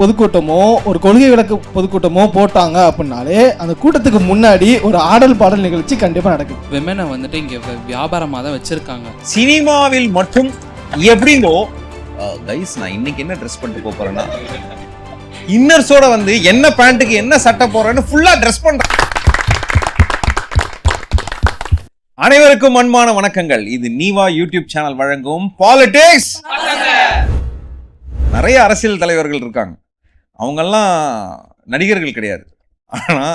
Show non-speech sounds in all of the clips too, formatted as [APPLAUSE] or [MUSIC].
பொதுக்கூட்டமோ ஒரு கொள்கை விளக்கு பொதுக்கூட்டமோ போட்டாங்க அப்படின்னாலே அந்த கூட்டத்துக்கு முன்னாடி ஒரு ஆடல் பாடல் நிகழ்ச்சி கண்டிப்பா நடக்குது. விமனை வந்துட்டு இங்கே வியாபாரமாக தான் வச்சுருக்காங்க. சினிமாவில் மட்டும் எப்படிங்கோ கைஸ் நான் இன்னைக்கு என்ன ட்ரெஸ் பண்ணிட்டு போப் போறேன்னா? இன்னர்ஸோட வந்து என்ன பேண்ட்டுக்கு என்ன சட்டை போறேன்னு ஃபுல்லா ட்ரெஸ் பண்றேன் அனைவருக்கும் அன்பான வணக்கங்கள். இது நீவா யூடியூப் சேனல் வழங்கும் பாலிடிக்ஸ் நிறைய அரசியல் தலைவர்கள் இருக்காங்க. அவங்கெல்லாம் நடிகர்கள் கிடையாது. ஆனா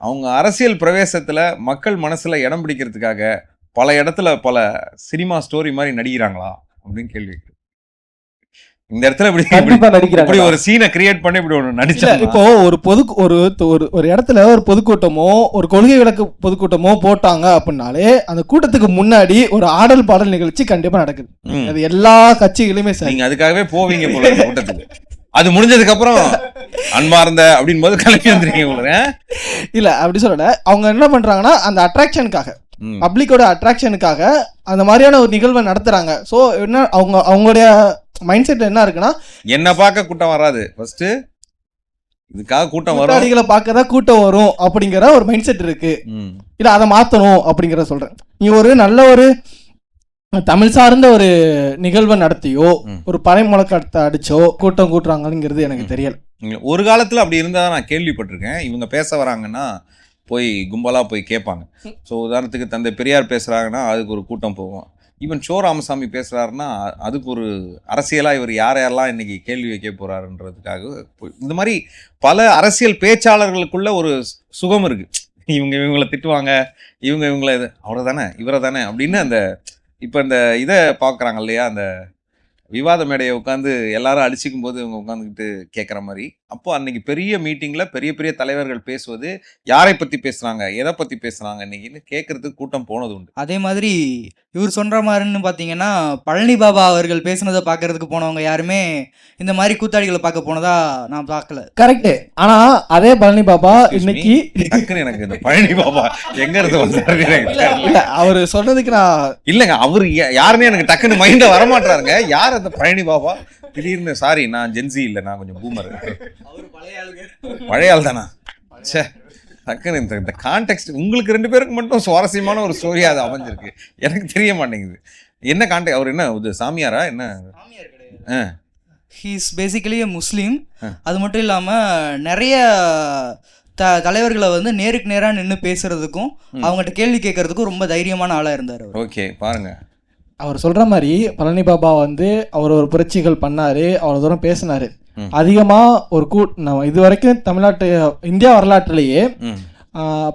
அவங்க அரசியல் பிரவேசத்துல மக்கள் மனசுல இடம் பிடிக்கிறதுக்காக பல இடத்துல பல சினிமா ஸ்டோரி மாதிரி நடிக்கிறாங்களா? அப்படின்னு கேள்வி. இந்த இடத்துல இப்படி நடிக்கிறாங்க இப்படி ஒரு சீனை கிரியேட் பண்ணி இப்படி இல்ல நடிச்சா இப்போ ஒரு பொது ஒரு ஒரு ஒரு இடத்துல ஒரு பொதுக்கூட்டமோ ஒரு கொள்கை விளக்கு பொதுக்கூட்டமோ போட்டாங்க அப்படின்னாலே அந்த கூட்டத்துக்கு முன்னாடி ஒரு ஆடல் பாடல் நிகழ்ச்சி கண்டிப்பா நடக்குது. அது எல்லா கட்சிகளுமே சரி. நீங்க அதுக்காகவே போவீங்க போல கூட்டத்துக்கு. அது முடிஞ்சதுக்கு அப்புறம் அன்பார்ந்த அப்படின் போது கிளம்பி [LAUGHS] வந்துருக்கீங்க போல இல்ல அப்படி சொல்லல. அவங்க என்ன பண்றாங்கன்னா அந்த அட்ராக்ஷனுக்காக. பப்ளிக்கோட அட்ராக்ஷனுக்காக அந்த மாதிரியான ஒரு நிகழ்வை நடத்துறாங்க. ஸோ என்ன அவங்க அவங்களுடைய மைண்ட் செட் என்ன இருக்குன்னா என்ன பார்க்க கூட்டம் வராது. ஃபர்ஸ்ட் இதுக்காக கூட்டம் வரும். கூட்டாளிகளை பார்க்க தான் கூட்டம் வரும் அப்படிங்கிற ஒரு மைண்ட் செட் இருக்கு. இல்ல அதை மாத்தணும் அப்படிங்கிற சொல்றேன். நீ ஒரு நல்ல ஒரு தமிழ் சார்ந்த ஒரு நிகழ்வை நடத்தியோ. ஒரு பனை முழக்கத்தை அடிச்சோ கூட்டம் கூட்டுறாங்கங்கிறது எனக்கு தெரியல. ஒரு காலத்துல அப்படி இருந்தா நான் கேள்விப்பட்டிருக்கேன். இவங்க பேச வராங்கன்னா போய் கும்பலா போய் கேட்பாங்க. ஸோ உதாரணத்துக்கு தந்தை பெரியார் பேசுறாங்கன்னா அதுக்கு ஒரு கூட்டம் போவோம். ஈவன் சோ ராமசாமி பேசுறாருன்னா அ- அதுக்கு ஒரு அரசியலா இவர் யார் யாரெல்லாம் இன்னைக்கு கேள்வி வைக்க போறாருன்றதுக்காக போய் இந்த மாதிரி பல அரசியல் பேச்சாளர்களுக்குள்ள ஒரு சுகம் இருக்கு. இவங்க இவங்கள திட்டுவாங்க இவங்க இவங்கள இது அவரை தானே இவரை தானே அப்படின்னு அந்த இப்போ இந்த இதை பார்க்குறாங்க இல்லையா? அந்த விவாத மேடையை உட்காந்து எல்லாரும் அடிச்சுக்கும் போது இவங்க உட்காந்துக்கிட்டு கேட்குற மாதிரி. அப்போ அன்னைக்கு பெரிய மீட்டிங்ல பெரிய பெரிய தலைவர்கள் பேசுவது யாரை பத்தி பேசுறாங்க? எதை பத்தி பேசுறாங்க? இன்னைக்குன்னு கேட்கறதுக்கு கூட்டம் போனது உண்டு. அதே மாதிரி இவர் சொல்ற மாதிரின்னு பார்த்தீங்கன்னா பழனி பாபா அவர்கள் பேசுனதை பார்க்கறதுக்கு போனவங்க யாருமே இந்த மாதிரி கூத்தாடிகளை பார்க்க போனதா நான் பார்க்கல. கரெக்ட் ஆனா அதே பழனி பாபா. இன்னைக்கு டக்குன்னு எனக்கு இந்த பழனி பாபா எங்க இருந்து. இல்ல அவர் சொன்னதுக்கு நான் இல்லைங்க அவர் யா- யாருன்னு எனக்கு டக்குன்னு மைண்ட வரமாட்டாருங்க யார் அந்த பழனி பாபா திடீர்னு சாரி நான் ஜென்சி இல்லை நான் கொஞ்சம் பூமர் பழைய ஆள் தானா? ச்சே டக்குன்னு இந்த இந்த கான்டெக்ட் உங்களுக்கு ரெண்டு பேருக்கு மட்டும் சுவாரஸ்யமான ஒரு ஸ்டோரியா அது அமைஞ்சிருக்கு. எனக்கு தெரிய மாட்டேங்குது. என்ன கான்டெக்ட் அவர் என்ன இது சாமியாரா என்ன? ஆ. He's basically Muslim. அது மட்டும் இல்லாமல் நிறைய த தலைவர்களை வந்து நேருக்கு நேராக நின்று பேசுறதுக்கும். அவங்ககிட்ட கேள்வி கேட்கறதுக்கும் ரொம்ப தைரியமான ஆளாக இருந்தார் ஓகே பாருங்க. அவர் சொல்ற மாதிரி பழனி பாபா வந்து அவர் ஒரு புரட்சிகள் பண்ணாரு அவ்வளவு தூரம் பேசினாரு. அதிகமா ஒரு கூ நம்ம இது வரைக்கும் தமிழ்நாட்டு இந்தியா வரலாற்றிலேயே.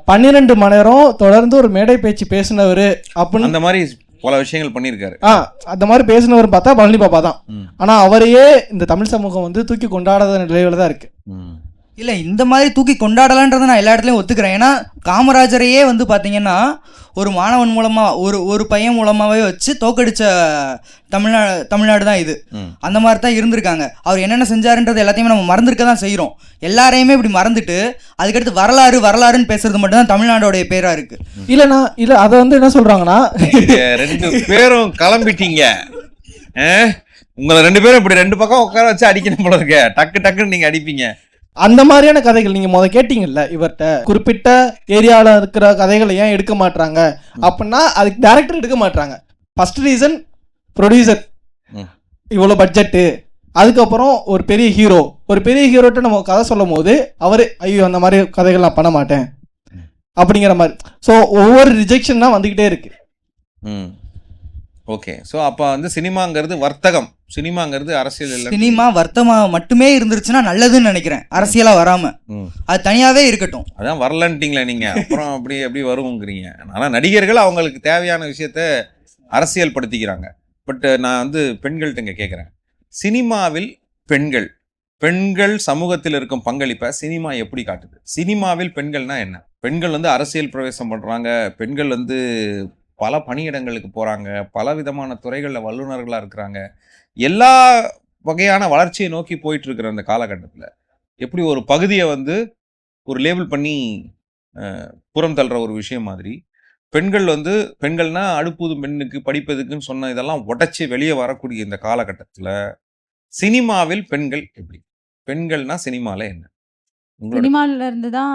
பன்னிரெண்டு மணி நேரம் தொடர்ந்து ஒரு மேடை பேச்சு பேசினவர் அப்படின்னு அந்த மாதிரி பல விஷயங்கள் பண்ணியிருக்காரு ஆ அந்த மாதிரி பேசினவர் பார்த்தா பழனி பாபா தான். ஆனா அவரையே இந்த தமிழ் சமூகம் வந்து தூக்கி கொண்டாடாத நிலையில தான் இருக்கு. இல்லை இந்த மாதிரி தூக்கி கொண்டாடலான்றதை நான் எல்லா இடத்துலையும் ஒத்துக்கிறேன். ஏன்னா காமராஜரையே வந்து பார்த்தீங்கன்னா ஒரு மாணவன் மூலமாக ஒரு ஒரு பையன் மூலமாகவே வச்சு தோக்கடிச்ச தமிழ்நாடு தமிழ்நாடு தான் இது. அந்த மாதிரி தான் இருந்திருக்காங்க. அவர் என்னென்ன செஞ்சாருன்றது எல்லாத்தையுமே நம்ம மறந்துருக்க தான் செய்கிறோம் எல்லாரையுமே இப்படி மறந்துட்டு அதுக்கடுத்து வரலாறு வரலாறுன்னு பேசுறது மட்டும்தான் தமிழ்நாடோடைய பேராக இருக்குது இல்லைண்ணா இல்ல அதை வந்து என்ன சொல்றாங்கன்னா நீங்க ரெண்டு பேரும் கிளம்பிட்டீங்க? உங்களை ரெண்டு பேரும் இப்படி ரெண்டு பக்கம் உட்கார வச்சு அடிக்கணும் போல இருக்க. டக்கு டக்குன்னு நீங்க அடிப்பீங்க. அந்த மாதிரியான கதைகள் நீங்க முத கேட்டீங்கல்ல இவர்கிட்ட குறிப்பிட்ட ஏரியால இருக்கிற கதைகளை ஏன் எடுக்க மாட்றாங்க? அப்படின்னா அதுக்கு டேரக்டர் எடுக்க மாட்றாங்க. First reason producer. இவ்வளோ பட்ஜெட்டு அதுக்கப்புறம் ஒரு பெரிய ஹீரோ ஒரு பெரிய ஹீரோட்ட நம்ம கதை சொல்லும் போது அவர் ஐயோ அந்த மாதிரி கதைகள் நான் பண்ண மாட்டேன். அப்படிங்கிற மாதிரி. ஸோ ஒவ்வொரு ரிஜெக்ஷன் தான் வந்துகிட்டே இருக்கு. ம். ஓகே. ஸோ அப்போ வந்து சினிமாங்கிறது வர்த்தகம். சினிமாங்கிறது அரசியல் இல்லை. சினிமா வர்த்தமா மட்டுமே இருந்துருச்சுன்னா நல்லதுன்னு நினைக்கிறேன். அரசியலாக வராமல் ம். அது தனியாகவே இருக்கட்டும். அதான் வரலன்ட்டிங்களே நீங்க. அப்புறம் அப்படி எப்படி வருங்கிறீங்க ஆனால் நடிகர்கள் அவங்களுக்கு தேவையான விஷயத்த அரசியல் படுத்திக்கிறாங்க பட் நான் வந்து பெண்கள்கிட்ட இங்கே கேட்குறேன் சினிமாவில் பெண்கள் பெண்கள் சமூகத்தில் இருக்கும் பங்களிப்பை சினிமா எப்படி காட்டுது? சினிமாவில் பெண்கள்னா என்ன? பெண்கள் வந்து அரசியல் பிரவேசம் பண்ணுறாங்க பெண்கள் வந்து பல பணியிடங்களுக்கு போகிறாங்க பல விதமான துறைகளில் வல்லுநர்களாக இருக்கிறாங்க. எல்லா வகையான வளர்ச்சியை நோக்கி போயிட்டுருக்குற அந்த காலகட்டத்தில் எப்படி ஒரு பகுதியை வந்து ஒரு லேபிள் பண்ணி புறம் தள்ளுற ஒரு விஷயம் மாதிரி பெண்கள் வந்து பெண்கள்னா அடுப்பூதும் பெண்ணுக்கு படிப்பதுக்குன்னு சொன்ன இதெல்லாம் உடச்சி வெளியே வரக்கூடிய இந்த காலகட்டத்தில் சினிமாவில் பெண்கள் எப்படி? பெண்கள்னா சினிமாவில் என்ன? உங்களோட சினிமால இருந்து தான்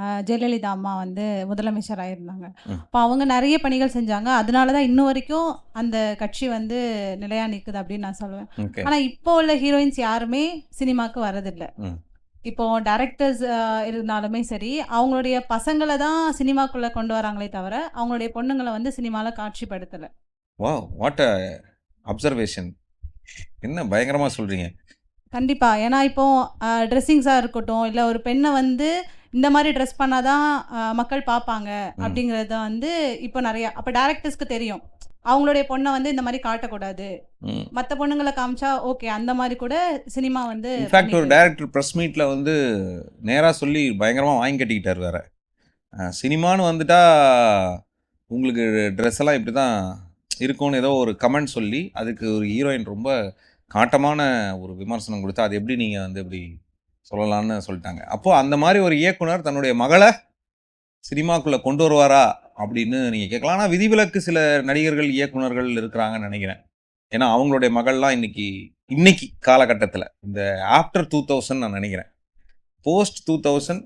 அஹ், ஜெயலலிதா அம்மா வந்து முதலமைச்சர் ஆயிருந்தாங்க. ம். அப்போ அவங்க நிறைய பணிகள் செஞ்சாங்க. அதனால தான் இன்ன வரைக்கும் அந்த கட்சி வந்து நிலையா நிற்குது அப்படின்னு நான் சொல்லுவேன் ஓகே. ஆனா இப்போ உள்ள ஹீரோயின்ஸ் யாருமே சினிமாக்கு வரதில்லை. ம். இப்போ டைரக்டர்ஸ் இருந்தாலுமே சரி அவங்களுடைய பசங்களை தான் சினிமாக்குள்ள கொண்டு வராங்களே தவிர அவங்களுடைய பொண்ணுங்களை வந்து சினிமால காட்சிப்படுத்தலை. வா வாட் அ அப்சர்வேஷன். என்ன பயங்கரமா சொல்றீங்க. கண்டிப்பா. ஏன்னா இப்போ ட்ரெஸ்ஸிங்ஸாக இருக்கட்டும் இல்லை ஒரு பெண்ணை வந்து இந்த மாதிரி ட்ரெஸ் பண்ணாதான் மக்கள் பார்ப்பாங்க அப்படிங்கிறது வந்து இப்போ நிறைய அப்போ டேரக்டர்ஸ்க்கு தெரியும். அவங்களுடைய பொண்ணை வந்து இந்த மாதிரி காட்டக்கூடாது. மற்ற பொண்ணுங்களை காமிச்சா ஓகே அந்த மாதிரி கூட சினிமா வந்து இன்ஃபேக்ட் ஒரு டைரக்டர் ப்ரெஸ் மீட்டில் வந்து நேராக சொல்லி பயங்கரமாக வாங்கி கட்டிக்கிட்டார் வேற. சினிமான்னு வந்துட்டா உங்களுக்கு ட்ரெஸ் எல்லாம் இப்படி தான் இருக்கும்னு ஏதோ ஒரு கமெண்ட் சொல்லி அதுக்கு ஒரு ஹீரோயின் ரொம்ப காட்டமான ஒரு விமர்சனம் கொடுத்து அது எப்படி நீங்கள் வந்து இப்படி சொல்லலாம்னு சொல்லிட்டாங்க. அப்போது அந்த மாதிரி ஒரு இயக்குனர் தன்னுடைய மகளை சினிமாக்குள்ளே கொண்டு வருவாரா அப்படின்னு நீங்கள் கேட்கலாம். ஆனால் விதிவிலக்கு சில நடிகர்கள் இயக்குனர்கள் இருக்கிறாங்கன்னு நினைக்கிறேன். ஏன்னா அவங்களுடைய மகள்லாம் இன்னைக்கு இன்னைக்கு காலகட்டத்தில் இந்த ஆஃப்டர் டூ தௌசண்ட் நான் நினைக்கிறேன். போஸ்ட் டூ தௌசண்ட்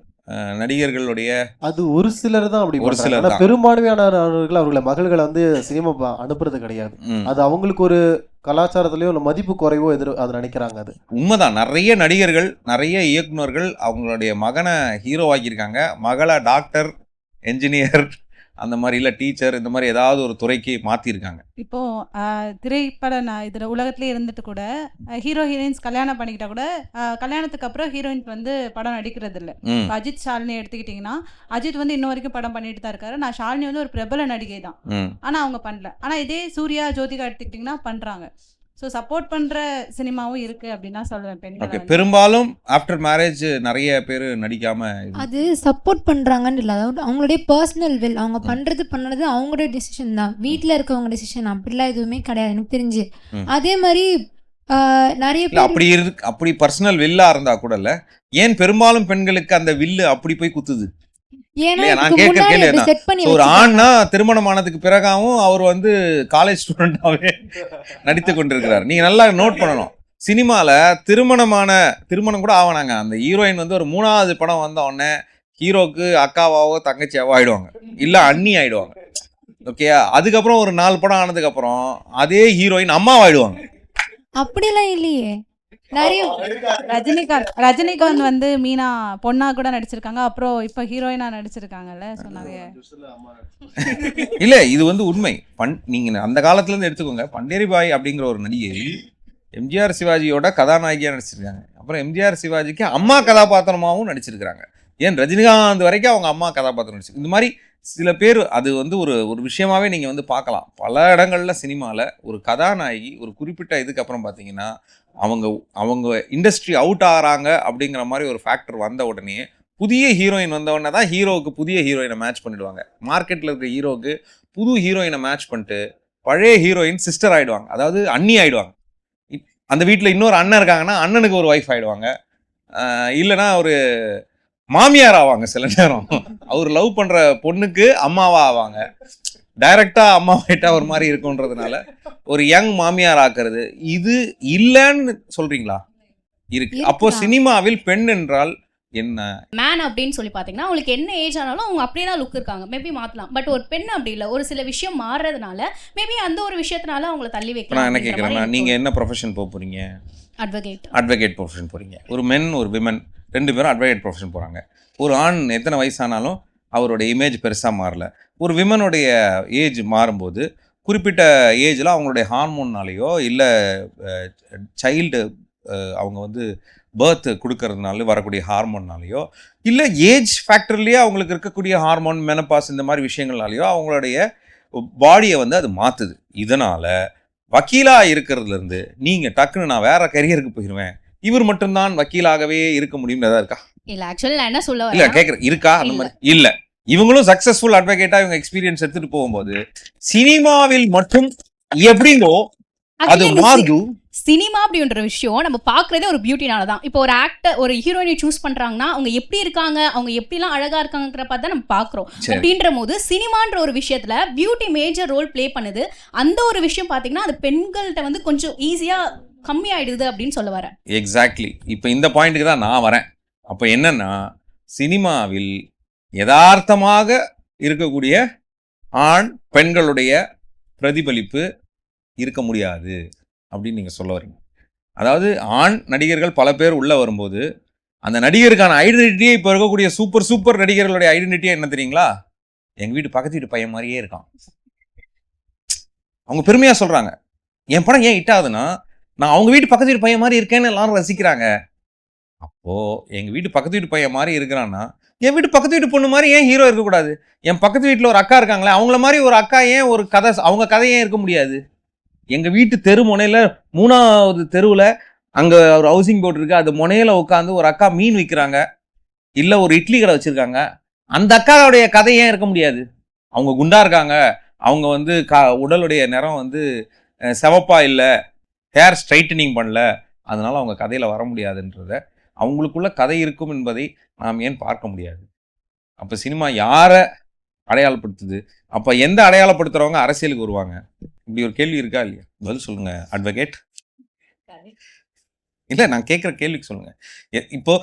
நடிகர்களுடைய அது ஒரு சிலர் தான் அப்படி ஒரு சிலர். பெரும்பான்மையானவர்கள் அவர்களை மகள்களை வந்து சினிமா அனுப்புறது கிடையாது. அது அவங்களுக்கு ஒரு கலாச்சாரத்துலேயோ இல்லை மதிப்பு குறைவோ எதிர் அது நினைக்கிறாங்க அது. உண்மைதான். நிறைய நடிகர்கள் நிறைய இயக்குனர்கள் அவங்களுடைய மகனை ஹீரோ ஆக்கியிருக்காங்க. மகளை டாக்டர் என்ஜினியர் அந்த மாதிரி இல்லை டீச்சர் இந்த மாதிரி ஏதாவது ஒரு துறைக்கு மாற்றிருக்காங்க இப்போ திரைப்பட நான் இதில் உலகத்திலே இருந்துட்டு கூட ஹீரோ ஹீரோயின்ஸ் கல்யாணம் பண்ணிக்கிட்டா கூட கல்யாணத்துக்கு அப்புறம் ஹீரோயின்ஸ் வந்து படம் நடிக்கிறது இல்ல அஜித் ஷாலினி எடுத்துக்கிட்டிங்கன்னா அஜித் வந்து இன்ன வரைக்கும் படம் பண்ணிட்டு தான் இருக்காரு. நான் ஷாலினி வந்து ஒரு பிரபல நடிகை தான். ம். ஆனா அவங்க பண்ணல. ஆனா இதே சூர்யா ஜோதிகா எடுத்துக்கிட்டிங்கன்னா பண்றாங்க. ஸோ சப்போர்ட் பண்ற சினிமாவும் இருக்கு அப்படின்னு சொல்லுவேன் பெண்களை. பெரும்பாலும் ஆஃப்டர் மேரேஜ் நிறைய பேர் நடிக்காம அது சப்போர்ட் பண்றாங்கன்னு இல்லை. அதாவது அவங்களுடைய பர்சனல் வில் அவங்க பண்றது பண்ணது அவங்களுடைய டிசிஷன் தான். வீட்டில் இருக்கவங்க டிசிஷன் அப்படிலாம் எதுவுமே கிடையாது. எனக்கு தெரிஞ்சு. அதே மாதிரி ஆஹ், நிறைய அப்படி இருக்கு அப்படி பர்சனல் வில்லா இருந்தா கூட இல்ல. ஏன் பெரும்பாலும் பெண்களுக்கு அந்த வில்லு அப்படி போய் குத்துது? ஒரு. ஆண்னா திருமணம் ஆனதுக்கு பிறகாவும் அவர் வந்து காலேஜ் ஸ்டூடெண்டாவே நடித்து கொண்டிருக்கிறார். நீங்க நல்லா நோட் பண்ணணும். சினிமால திருமணமான திருமணம் கூட ஆவானாங்க அந்த ஹீரோயின் வந்து ஒரு மூணாவது படம் வந்த உடனே ஹீரோக்கு அக்காவாவோ தங்கச்சியாவோ ஆயிடுவாங்க. இல்ல அண்ணி ஆயிடுவாங்க. ஓகேயா அதுக்கப்புறம் ஒரு நாலு படம் ஆனதுக்கு அப்புறம் அதே ஹீரோயின் அம்மாவாயிடுவாங்க அப்படிலாம் இல்லையே. நிறைய ரஜினிகாந்த் ரஜினிகாந்த் வந்து மீனா பொண்ணா கூட நடிச்சிருக்காங்க. அப்புறம் இப்போ ஹீரோயினா நடிச்சிருக்காங்கல்ல நிறைய இல்ல இது வந்து உண்மை. பண் நீங்க அந்த காலத்துல இருந்து எடுத்துக்கோங்க. பண்டேரி பாய் அப்படிங்கிற ஒரு நடிகை எம்ஜிஆர் சிவாஜியோட கதாநாயகியா நடிச்சிருக்காங்க. அப்புறம் எம்ஜிஆர் சிவாஜிக்கு அம்மா கதாபாத்திரமாவும் நடிச்சிருக்கிறாங்க. ஏன் ரஜினிகாந்த் வரைக்கும் அவங்க அம்மா கதாபாத்திரம் நடிச்சு இந்த மாதிரி சில பேர் அது வந்து ஒரு ஒரு விஷயமாவே நீங்கள் வந்து பார்க்கலாம். பல இடங்களில் சினிமாவில் ஒரு கதாநாயகி ஒரு குறிப்பிட்ட இதுக்கு அப்புறம் பார்த்தீங்கன்னா அவங்க அவங்க இண்டஸ்ட்ரி அவுட் ஆகிறாங்க அப்படிங்கிற மாதிரி ஒரு ஃபேக்டர் வந்த உடனே புதிய ஹீரோயின் வந்த தான் ஹீரோவுக்கு புதிய ஹீரோயினை மேட்ச் பண்ணிடுவாங்க. மார்க்கெட்டில் இருக்க ஹீரோவுக்கு புது ஹீரோயினை மேட்ச் பண்ணிட்டு பழைய ஹீரோயின் சிஸ்டர் ஆகிடுவாங்க அதாவது அண்ணி ஆகிடுவாங்க இப்- அந்த வீட்டில் இன்னொரு அண்ணன் இருக்காங்கன்னா அண்ணனுக்கு ஒரு ஒய்ஃப் ஆகிடுவாங்க இல்லைனா இல்லைன்னா ஒரு மாமியார் ஆவாங்க சில நேரம். அவர் லவ் பண்ற பொண்ணுக்கு அம்மாவா ஆவாங்க. டைரக்டா அம்மா ஆயிட்டா ஒரு மாதிரி இருக்குன்றதுனால ஒரு யங் மாமியார் ஆக்குறது. இது இல்லைன்னு சொல்றீங்களா? இருக்கு. அப்போ. சினிமாவில் பெண் என்றால் என்ன? மேன் அப்படின்னு சொல்லி பார்த்தீங்கன்னா அவங்களுக்கு என்ன ஏஜ் ஆனாலும் அவங்க அப்படியே தான் லுக் இருக்காங்க. மேபி மாற்றலாம் பட் ஒரு பெண் அப்படி இல்லை. ஒரு சில விஷயம் மாறுறதுனால மேபி அந்த ஒரு விஷயத்தினால அவங்கள தள்ளி இப்போ நான் என்ன வைக்கலாம் கேட்குறேன்னா நீங்கள் என்ன ப்ரொஃபஷன் போக போகிறீங்க அட்வொகேட் அட்வொகேட் ப்ரொஃபஷன் போகிறீங்க ஒரு மென் ஒரு விமன் ரெண்டு பேரும் அட்வொகேட் ப்ரொஃபஷன் போகிறாங்க ஒரு ஆண் எத்தனை வயசானாலும் அவரோட இமேஜ் பெருசாக மாறல. ஒரு விமனுடைய ஏஜ் மாறும்போது குறிப்பிட்ட ஏஜில் அவங்களுடைய ஹார்மோன்னாலேயோ இல்லை சைல்டு அவங்க வந்து பேர்த் கொடுக்கறதுனால வரக்கூடிய ஹார்மோன்னாலேயோ இல்லை ஏஜ் ஃபேக்டர்லேயே அவங்களுக்கு இருக்கக்கூடிய ஹார்மோன் மெனப்பாஸ் இந்த மாதிரி விஷயங்கள்னாலேயோ அவங்களுடைய பாடியை வந்து அது மாற்றுது இதனால் வக்கீலாக இருக்கிறதுலேருந்து நீங்கள் டக்குன்னு நான் வேறு கரியருக்கு போயிடுவேன் இவர் மட்டும்தான் வக்கீலாகவே இருக்க முடியும்னு ஏதாவது இருக்கா? இல்லை ஆக்சுவலி நான் என்ன சொல்ல இல்ல கேக்குறேன். இருக்கா? அந்த இல்ல. மாதிரி இல்ல. இவங்களும் சக்சஸ்ஃபுல் அட்வொகேட்டா இவங்க எக்ஸ்பீரியன்ஸ் எடுத்துட்டு போகும்போது சினிமாவில் மட்டும் எப்படிங்கோ அது மாறுது சினிமா அப்படின்ற விஷயம் நம்ம பார்க்குறதே ஒரு பியூட்டினால தான். இப்போ ஒரு ஆக்டர் ஒரு ஹீரோயினை சூஸ் பண்ணுறாங்கன்னா அவங்க எப்படி இருக்காங்க அவங்க எப்படிலாம் அழகாக இருக்காங்கிற பார்த்து தான் நம்ம பார்க்குறோம். சரி. அப்படின்ற போது சினிமான்ற ஒரு விஷயத்துல பியூட்டி மேஜர் ரோல் ப்ளே பண்ணுது. அந்த ஒரு விஷயம் பார்த்தீங்கன்னா அது பெண்கள்கிட்ட வந்து கொஞ்சம் ஈஸியாக கம்மியாயிடுது அப்படின்னு சொல்ல வரேன். எக்ஸாக்ட்லி இப்போ இந்த பாயிண்ட்டுக்கு தான் நான் வரேன். அப்போ என்னன்னா சினிமாவில் யதார்த்தமாக இருக்கக்கூடிய ஆண் பெண்களுடைய பிரதிபலிப்பு இருக்க முடியாது அப்படின்னு நீங்கள் சொல்ல வரீங்க. அதாவது ஆண் நடிகர்கள் பல பேர் உள்ளே வரும்போது அந்த நடிகருக்கான ஐடென்டிட்டியே இப்போ இருக்கக்கூடிய சூப்பர் சூப்பர் நடிகர்களுடைய ஐடென்டிட்டியே என்ன தெரியுங்களா? எங்கள் வீட்டு பக்கத்து வீட்டு பையன் மாதிரியே இருக்கான். அவங்க பெருமையாக சொல்கிறாங்க என் படம் ஏன் ஹிட் ஆகுதுன்னா நான் அவங்க வீட்டு பக்கத்து வீட்டு பையன் மாதிரி இருக்கேன்னு எல்லாரும் ரசிக்கிறாங்க. அப்போது எங்கள் வீட்டு பக்கத்து வீட்டு பையன் மாதிரி இருக்கிறான்னா என் வீட்டு பக்கத்து வீட்டு பொண்ணு மாதிரி ஏன் ஹீரோ இருக்கக்கூடாது? என் பக்கத்து வீட்டில் ஒரு அக்கா இருக்காங்களே அவங்கள மாதிரி ஒரு அக்கா ஏன் ஒரு கதை அவங்க கதை ஏன் இருக்க முடியாது? எங்கள் வீட்டு தெரு முனையில் மூணாவது தெருவில் அங்கே ஒரு ஹவுசிங் போர்டு இருக்குது அது முனையில் உட்காந்து ஒரு அக்கா மீன் விற்கிறாங்க இல்லை ஒரு இட்லி கடை வச்சுருக்காங்க. அந்த அக்காவுடைய கதை ஏன் இருக்க முடியாது? அவங்க குண்டா இருக்காங்க. அவங்க வந்து கா உடலுடைய நிறம் வந்து அஹ், இல்லை. ஹேர் ஸ்ட்ரைட்டனிங் பண்ணல அதனால் அவங்க கதையில் வர முடியாதுன்றத அவங்களுக்குள்ள கதை இருக்கும் என்பதை நாம் ஏன் பார்க்க முடியாது? அப்போ சினிமா யாரை அடையாளப்படுத்துது? அப்போ எந்த அடையாளப்படுத்துகிறவங்க அரசியலுக்கு வருவாங்க? இப்படி ஒரு கேள்வி இருக்கா இல்லையா? பதில் சொல்லுங்கள் அட்வொகேட் இல்லை நான் கேட்குற கேள்விக்கு சொல்லுங்கள் எ- இப்போ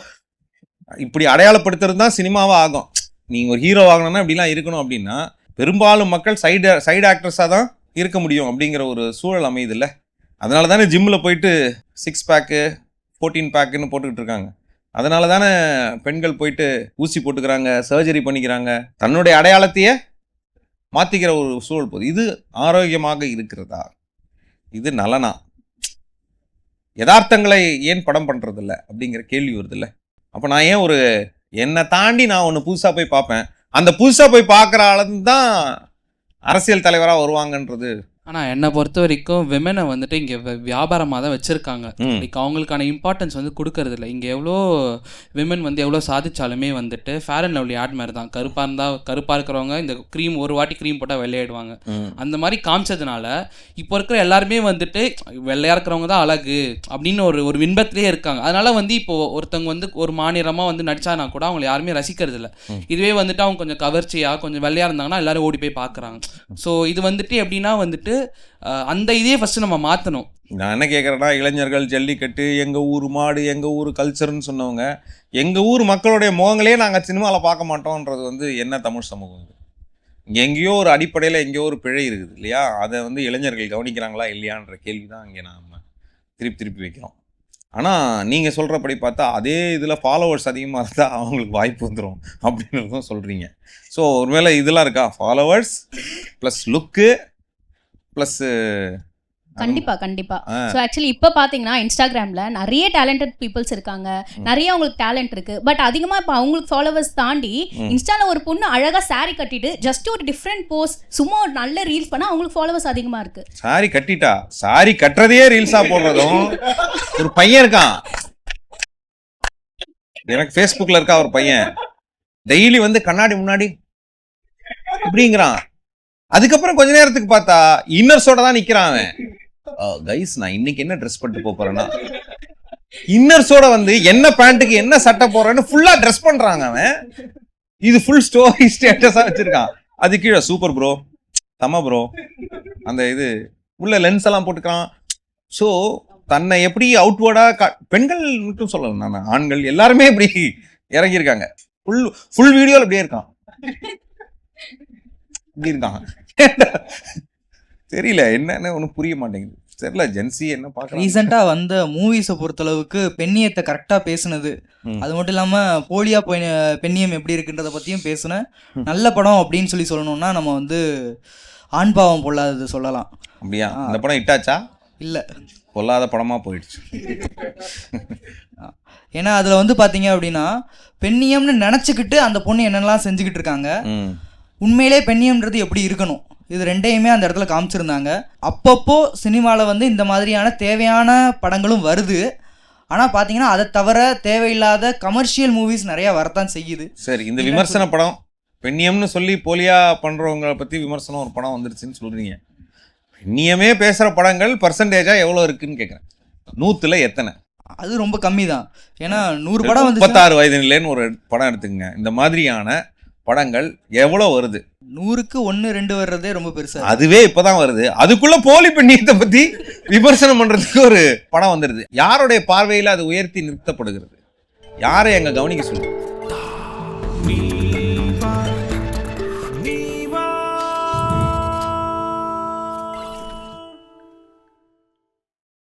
இப்படி அடையாளப்படுத்துறது தான் சினிமாவாக ஆகும். நீங்கள் ஒரு ஹீரோ ஆகணும்னா இப்படிலாம் இருக்கணும் அப்படின்னா பெரும்பாலும் மக்கள் சைடு சைடு ஆக்ட்ரஸாக தான் இருக்க முடியும் அப்படிங்கிற ஒரு சூழல் அமையுது இல்லை அதனால தானே ஜிம்மில் போயிட்டு சிக்ஸ் பேக்கு ஃபோர்டீன் பேக்குன்னு போட்டுக்கிட்டு இருக்காங்க. அதனால தானே பெண்கள் போயிட்டு ஊசி போட்டுக்கிறாங்க சர்ஜரி பண்ணிக்கிறாங்க. தன்னுடைய அடையாளத்தையே மாற்றிக்கிற ஒரு சூழல் போகுது. இது ஆரோக்கியமாக இருக்கிறதா? இது நலனா? யதார்த்தங்களை ஏன் படம் பண்ணுறதில்ல அப்படிங்கிற கேள்வி வருதுல்ல. அப்போ நான் ஏன் ஒரு என்னை தாண்டி நான் ஒன்று புதுசாக போய் பார்ப்பேன்? அந்த புதுசாக போய் பார்க்குற ஆளுந்தான் தான் அரசியல் தலைவராக வருவாங்கன்றது ஆனால் என்னை பொறுத்த வரைக்கும் விமனை வந்துட்டு இங்கே வியாபாரமாக தான் வச்சுருக்காங்க. லைக் அவங்களுக்கான இம்பார்ட்டன்ஸ் வந்து கொடுக்கறது இல்லை இங்கே எவ்வளோ விமன் வந்து எவ்வளோ சாதிச்சாலுமே வந்துட்டு ஃபேர் அண்ட் லவ்லி ஆட் மாதிரி தான். கருப்பாக இருந்தால் கருப்பாக இருக்கிறவங்க இந்த க்ரீம் ஒரு வாட்டி க்ரீம் போட்டால் வெள்ளையாயிடுவாங்க. ம். அந்த மாதிரி காமிச்சதுனால இப்போ இருக்கிற எல்லாருமே வந்துட்டு வெள்ளையா இருக்கிறவங்க தான் அழகு அப்படின்னு ஒரு ஒரு வின்பத்திலே இருக்காங்க. அதனால வந்து இப்போ ஒருத்தவங்க வந்து ஒரு மாநிலமாக வந்து நடிச்சானா கூட அவங்களை யாருமே ரசிக்கிறது இல்லை. இதுவே வந்துட்டு அவங்க கொஞ்சம் கவர்ச்சியா கொஞ்சம் வெள்ளையா இருந்தாங்கன்னா எல்லாரும் ஓடி போய் பார்க்குறாங்க ஸோ இது வந்துட்டு எப்படின்னா வந்துட்டு அந்த இதே ஃபஸ்ட்டு நம்ம மாற்றணும் நான் என்ன கேட்குறேன்னா இளைஞர்கள் ஜல்லிக்கட்டு எங்கள் ஊர் மாடு எங்கள் ஊர் கல்ச்சர்னு சொன்னவங்க எங்கள் ஊர் மக்களுடைய முகங்களே நாங்கள் சினிமாவில் பார்க்க மாட்டோன்றது வந்து என்ன தமிழ் சமூகம் இங்கே எங்கேயோ ஒரு அடிப்படையில் எங்கேயோ ஒரு பிழை இருக்குது இல்லையா? அதை வந்து இளைஞர்கள் கவனிக்கிறாங்களா இல்லையான்ற கேள்வி தான் இங்கே நாம் திருப்பி திருப்பி வைக்கிறோம். ஆனால் நீங்கள் சொல்கிறபடி பார்த்தா அதே இதில் ஃபாலோவர்ஸ் அதிகமாக இருந்தால் அவங்களுக்கு வாய்ப்பு வந்துடும் அப்படின்றதும் சொல்கிறீங்க ஸோ ஒருவேளை இதெல்லாம் இருக்கா? ஃபாலோவர்ஸ் ப்ளஸ் லுக்கு ப்ளஸ்ஸு கண்டிப்பா கண்டிப்பா. ஆ. ஸோ ஆக்சுவலி இப்போ பார்த்தீங்கன்னா இன்ஸ்டாகிராமில் நிறைய டேலண்டட் பீப்புள்ஸ் இருக்காங்க. நிறைய அவங்களுக்கு டேலண்ட் இருக்கு. பட் அதிகமாக இப்போ அவங்களுக்கு ஃபாலோவர்ஸ் தாண்டி. இன்ஸ்டால ஒரு பொண்ணு அழகா saree கட்டிட்டு ஜஸ்ட் ஒரு டிஃப்ரெண்ட் போஸ் சும்மா ஒரு நல்ல ரீல்ஸ் பண்ணா அவங்களுக்கு ஃபாலோவர்ஸ் அதிகமா இருக்கு. சாரி கட்டிட்டா? சாரி கட்டுறதையே ரீல்ஸா போடுறதும்? ஒரு பையன் இருக்கான். எனக்கு ஃபேஸ்புக்ல இருக்கா ஒரு பையன். டெய்லி வந்து கண்ணாடி முன்னாடி இப்படிங்கிறான் அதுக்கப்புறம் கொஞ்ச நேரத்துக்கு பார்த்தா இன்னர்ஸோட தான் நிக்கிறான் அவன். கைஸ் நான் இன்னைக்கு என்ன ட்ரெஸ் பண்ணிட்டு போறேன்னா? இன்னர்ஸோட வந்து என்ன பேண்ட்டுக்கு என்ன சட்டை போடுறேன்னு ஃபுல்லா ட்ரெஸ் பண்றாங்க அவன். இது ஃபுல் ஸ்டோரி ஸ்டேட்டஸா வச்சிருக்கான். அது கீழே சூப்பர் ப்ரோ தம ப்ரோ அந்த இது உள்ள லென்ஸ் எல்லாம் போட்டுக்கிறான். ஸோ தன்னை எப்படி அவுட்வேர்டா பெண்கள் மட்டும் சொல்லலாம் நான் ஆண்கள் எல்லாருமே இப்படி இறங்கியிருக்காங்க. ஃபுல் ஃபுல் வீடியோவில் அப்படியே இருக்கான். இப்படி இருக்கான் தெரியல என்னன்னு ஒன்றும் புரிய மாட்டேங்குது. தெரியல ஜென்சி என்ன பார்க்கலாம் ரீசெண்டாக வந்த மூவிஸை பொறுத்தளவுக்கு பெண்ணியத்தை கரெக்டாக பேசுனது. அது மட்டும் இல்லாமல் போலியா பெண்ணியம் எப்படி இருக்குன்றத பற்றியும் பேசுன ம். நல்ல படம் அப்படின்னு சொல்லி சொல்லணும்னா நம்ம வந்து ஆண் பாவம் பொல்லாதது சொல்லலாம். அப்படியா? ஆ. இந்த படம் இட்டாச்சா இல்லை. பொல்லாத படமா போயிடுச்சு. ஏன்னா அதில் வந்து பார்த்தீங்க அப்படின்னா பெண்ணியம்னு நினச்சிக்கிட்டு அந்த பொண்ணு என்னென்னலாம் செஞ்சுக்கிட்டு இருக்காங்க. உண்மையிலே பெண்ணியம்ன்றது எப்படி இருக்கணும்? இது ரெண்டையுமே அந்த இடத்துல காமிச்சிருந்தாங்க. அப்பப்போ சினிமாவில் வந்து இந்த மாதிரியான தேவையான படங்களும் வருது. ஆனால் பார்த்தீங்கன்னா அதை தவிர தேவையில்லாத கமர்ஷியல் மூவிஸ் நிறையா வரத்தான் செய்யுது. சரி இந்த விமர்சன படம் பெண்ணியம்னு சொல்லி போலியா பண்றவங்கள பத்தி விமர்சனம் ஒரு படம் வந்துருச்சுன்னு சொல்றீங்க. பெண்ணியமே பேசுற படங்கள் பர்சன்டேஜா எவ்வளவு இருக்குன்னு கேக்குறேன். நூத்துல எத்தனை? அது ரொம்ப கம்மி தான் ஏன்னா நூறு படம் வந்து முப்பத்தாறு வயது நிலைன்னு ஒரு படம் எடுத்துக்கங்க. இந்த மாதிரியான படங்கள் எவ்வளவு வருது? நூறுக்கு ஒன்று ரெண்டு வர்றதே ரொம்ப பெருசா இருக்கு. அதுவே இப்பதான் வருது. அதுக்குள்ள போலி பெண்ணியத்தை பத்தி விமர்சனம் பண்றதுக்கு ஒரு படம் வந்துடுது யாருடைய பார்வையில அது உயர்த்தி நிறுத்தப்படுகிறது? யாரை அங்க கவனிக்க சொல்லுது